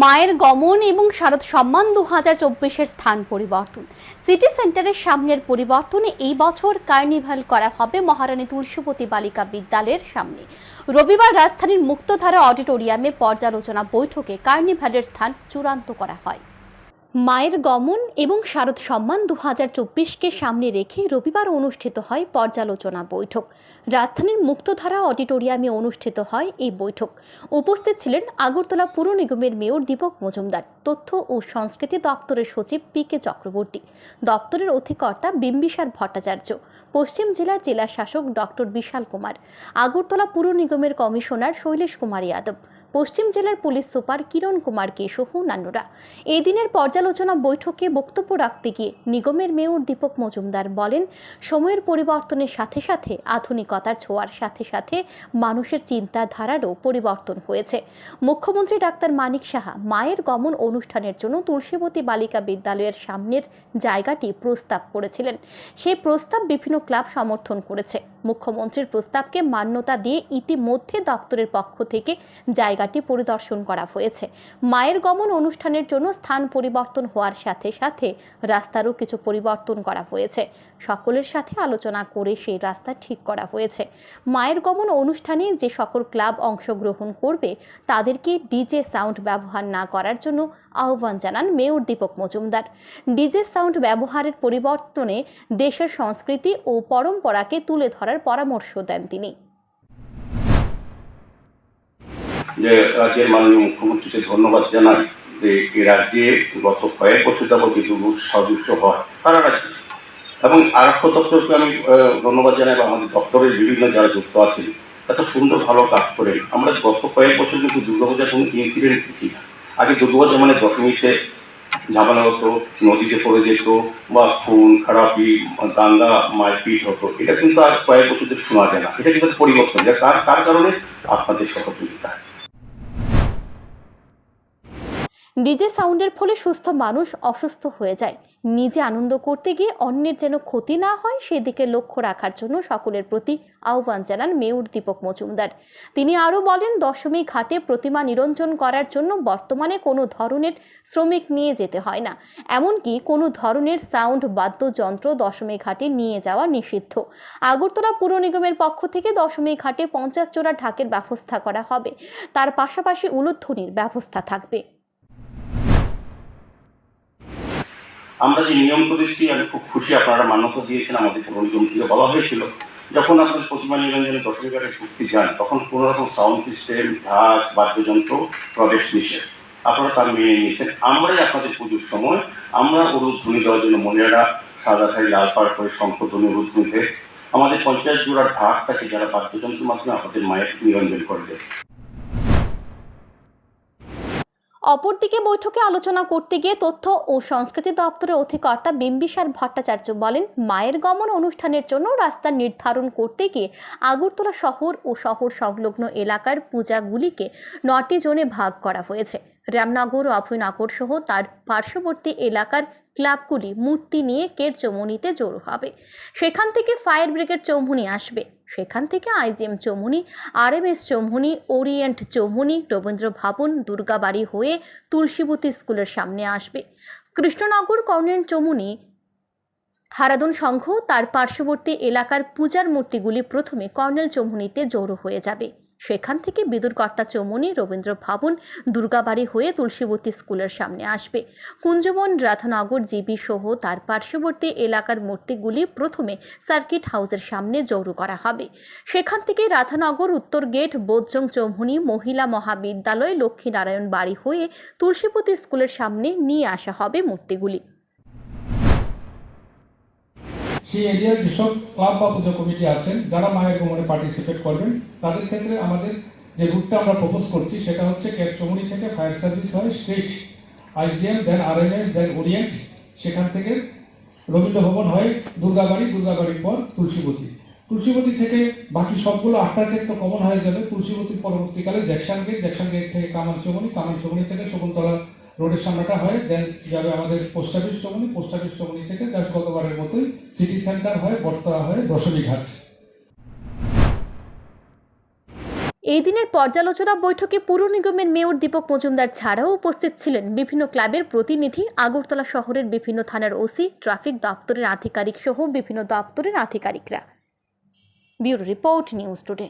মায়ের গমন এবং শারদ সম্মান দু হাজার চব্বিশের স্থান পরিবর্তন। সিটি সেন্টারের সামনের পরিবর্তনে এই বছর কার্নিভাল করা হবে মহারানী তুলসীপতি বালিকা বিদ্যালয়ের সামনে। রবিবার রাজধানীর মুক্তধারা অডিটোরিয়ামে পর্যালোচনা বৈঠকে কার্নিভালের স্থান চূড়ান্ত করা হয়। মায়ের গমন এবং শারদ সম্মান দু হাজার চব্বিশকে সামনে রেখে রবিবার অনুষ্ঠিত হয় পর্যালোচনা বৈঠক। রাজধানীর মুক্তধারা অডিটোরিয়ামে অনুষ্ঠিত হয় এই বৈঠক। উপস্থিত ছিলেন আগরতলা পুর নিগমের মেয়র দীপক মজুমদার, তথ্য ও সংস্কৃতি দপ্তরের সচিব পি কে চক্রবর্তী, দপ্তরের অধিকর্তা বিম্বিসার ভট্টাচার্য, পশ্চিম জেলার জেলা শাসক ডক্টর বিশাল কুমার, আগরতলা পুর নিগমের কমিশনার শৈলেশ কুমার যাদব পশ্চিম জেলার পুলিশ সুপার কিরণ কুমার কে সহ অন্যান্যরা। এই দিনের পর্যালোচনা বৈঠকে বক্তব্য রাখতে গিয়ে নিগমের মেয়র দীপক মজুমদার বলেন, সময়ের পরিবর্তনের সাথে সাথে আধুনিকতার ছোঁয়ার সাথে সাথে মানুষের চিন্তাধারারও পরিবর্তন হয়েছে। মুখ্যমন্ত্রী ডাক্তার মানিক সাহা মায়ের গমন অনুষ্ঠানের জন্য তুলসীবতী বালিকা বিদ্যালয়ের সামনের জায়গাটি প্রস্তাব করেছিলেন। সেই প্রস্তাব বিভিন্ন ক্লাব সমর্থন করেছে। মুখ্যমন্ত্রীর প্রস্তাবকে মান্যতা দিয়ে ইতিমধ্যে দপ্তরের পক্ষ থেকে জায়গাটি পরিদর্শন করা হয়েছে। মায়ের গমন অনুষ্ঠানের জন্য স্থান পরিবর্তন হওয়ার সাথে সাথে রাস্তারও কিছু পরিবর্তন করা হয়েছে। সকলের সাথে আলোচনা করে সেই রাস্তা ঠিক করা হয়েছে। মায়ের গমন অনুষ্ঠানে যে সকল ক্লাব অংশগ্রহণ করবে, তাদেরকে ডিজে সাউন্ড ব্যবহার না করার জন্য আহ্বান জানান mayor Dipak Majumdar. DJ sound ব্যবহারের পরিবর্তনে দেশের সংস্কৃতি ও পরম্পরাকে তুলে ধরার পরামর্শ দেন তিনি। যে রাজ্যের মাননীয় মুখ্যমন্ত্রীকে ধন্যবাদ জানাই যে এই রাজ্যে গত কয়েক বছর সদৃশ্য হয় সারা রাজ্যে এবং আরক্ষ দপ্তরকে আমি ধন্যবাদ জানাই বা আমাদের দপ্তরের বিভিন্ন যারা যুক্ত আছেন, এত সুন্দর ভালো কাজ করে। আমরা গত কয়েক বছর কিন্তু দুর্গাপূজার কোনো ইনসিডেন্ট দেখি না। আগে দুর্গাপূজা মানে দশমীতে ঝামেলা হতো নদীতে পড়ে যেত বা খুন খারাপি দাঙ্গা মারপিট হতো। এটা কিন্তু আর কয়েক বছর ধরে শোনা যায় না। এটা কিন্তু পরিবর্তন। যা কার তার কারণে? আপনাদের সহযোগিতা ডিজে সাউন্ডের ফলে সুস্থ মানুষ অসুস্থ হয়ে যায়। নিজে আনন্দ করতে গিয়ে অন্যের যেন ক্ষতি না হয়, সেদিকে লক্ষ্য রাখার জন্য সকলের প্রতি আহ্বান জানান মেয়র দীপক মজুমদার। তিনি আরও বলেন দশমী ঘাটে প্রতিমা নিরঞ্জন করার জন্য বর্তমানে কোনো ধরনের শ্রমিক নিয়ে যেতে হয় না। এমনকি কোনো ধরনের সাউন্ড বাদ্যযন্ত্র দশমী ঘাটে নিয়ে যাওয়া নিষিদ্ধ। আগরতলা পুর নিগমের পক্ষ থেকে দশমী ঘাটে পঞ্চাশ জোড়া ঢাকের ব্যবস্থা করা হবে। তার পাশাপাশি উলুধ্বনির ব্যবস্থা থাকবে। আমরা যে নিয়ম করেছি, আমি খুব খুশি আপনারা মান্যতা দিয়েছেন আমাদের থেকে বলা হয়েছিল। যখন আপনার প্রতিমা নিরঞ্জনে দশমী ঘাটে ঘুরতে যান, তখন কোনো রকম সাউন্ড সিস্টেম ঢাক, বাদ্যযন্ত্র প্রবেশ নিষেধ। আপনারা তার মেনে নিয়েছেন। আমরাই আপনাদের পুজোর সময়, আমরা উরুধ্বনি দেওয়ার জন্য মহিলারা সাদা শাড়ি, লাল পাড় করে শঙ্খধ্বনি উরুধ্বনিতে আমাদের পঞ্চায়েত জোড়া ঢাক থাকে যারা বাদ্যযন্ত্রের মাধ্যমে আপনাদের মায়ের নিরঞ্জন করে দেয়। অপরদিকে বৈঠকে আলোচনা করতে গিয়ে তথ্য ও সংস্কৃতি দপ্তরের অধিকর্তা বিম্বিসার ভট্টাচার্য বলেন, মায়ের গমন অনুষ্ঠানের জন্য রাস্তা নির্ধারণ করতে গিয়ে আগরতলা শহর ও শহর সংলগ্ন এলাকার পূজাগুলিকে নটি জোনে ভাগ করা হয়েছে। রামনগর ও অভয়নগর সহ তার পার্শ্ববর্তী এলাকার ক্লাবগুলি মূর্তি নিয়ে কের চৌমুনিতে জড়ো হবে। সেখান থেকে ফায়ার ব্রিগেড চৌমুনি আসবে। সেখান থেকে IGM Chowmuhani S Chowmuhani Orient Chowmuhani Rabindra Bhavan, Durgabari হয়ে তুলসীবতী স্কুলের সামনে আসবে। কৃষ্ণনগর কর্নেন্ট চৌমুনি হারাদুন সংঘ, তার পার্শ্ববর্তী এলাকার পূজার মূর্তিগুলি প্রথমে কর্নেল চৌমুনিতে জড়ো হয়ে যাবে। সেখান থেকে বিদুরকর্তা চৌমুনি, রবীন্দ্র ভবন, দুর্গাবাড়ি হয়ে তুলসীবতী স্কুলের সামনে আসবে। কুঞ্জবন রাধানগর জিবি সহ তার পার্শ্ববর্তী এলাকার মূর্তিগুলি প্রথমে সার্কিট হাউসের সামনে জড়ো করা হবে। সেখান থেকে রাধানগর উত্তর গেট বোধজং চৌমুনি, মহিলা মহাবিদ্যালয়, লক্ষ্মীনারায়ণ বাড়ি হয়ে তুলসীপতি স্কুলের সামনে নিয়ে আসা হবে মূর্তিগুলি। সেই এরিয়ার যেসব ক্লাব বা পুজো কমিটি আছেন, যারা মায়ের গমনে পার্টিসিপেট করবেন, তাদের ক্ষেত্রে আমাদের যে রুটটা আমরা প্রপোজ করছি, সেটা হচ্ছে ক্যাপ চমুনি থেকে ফায়ার সার্ভিস হয় straight IGM then RMS then Orient সেখান থেকে রবীন্দ্র ভবন হয় দুর্গাবাড়ি, দুর্গাবাড়ির পর তুলসীবতী। তুলসীবতী থেকে বাকি সবগুলো আটটার ক্ষেত্রে কমন হয়ে যাবে। তুলসীবতীর পরবর্তীকালে জ্যাকশন গেট জ্যাকশন গেট থেকে কামান চমনি কামান চমনি থেকে শকুন্তলা রোডের সামনেটা হয় দেন যাবে আমাদের post office Chowmuhani post office Chowmuhani থেকে জাস্ট গতবারের মতোই সিটি সেন্টার হয় বর্তয়া হয়, দশমী ঘাট। এই দিনের পর্যালোচনা বৈঠকে পুর নিগমের মেয়র দীপক মজুমদার ছাড়াও উপস্থিত ছিলেন বিভিন্ন ক্লাবের প্রতিনিধি, আগরতলা শহরের বিভিন্ন থানার ওসি ট্রাফিক দপ্তরের আধিকারিক সহ বিভিন্ন দপ্তরের আধিকারিকরা। Bureau report, news today.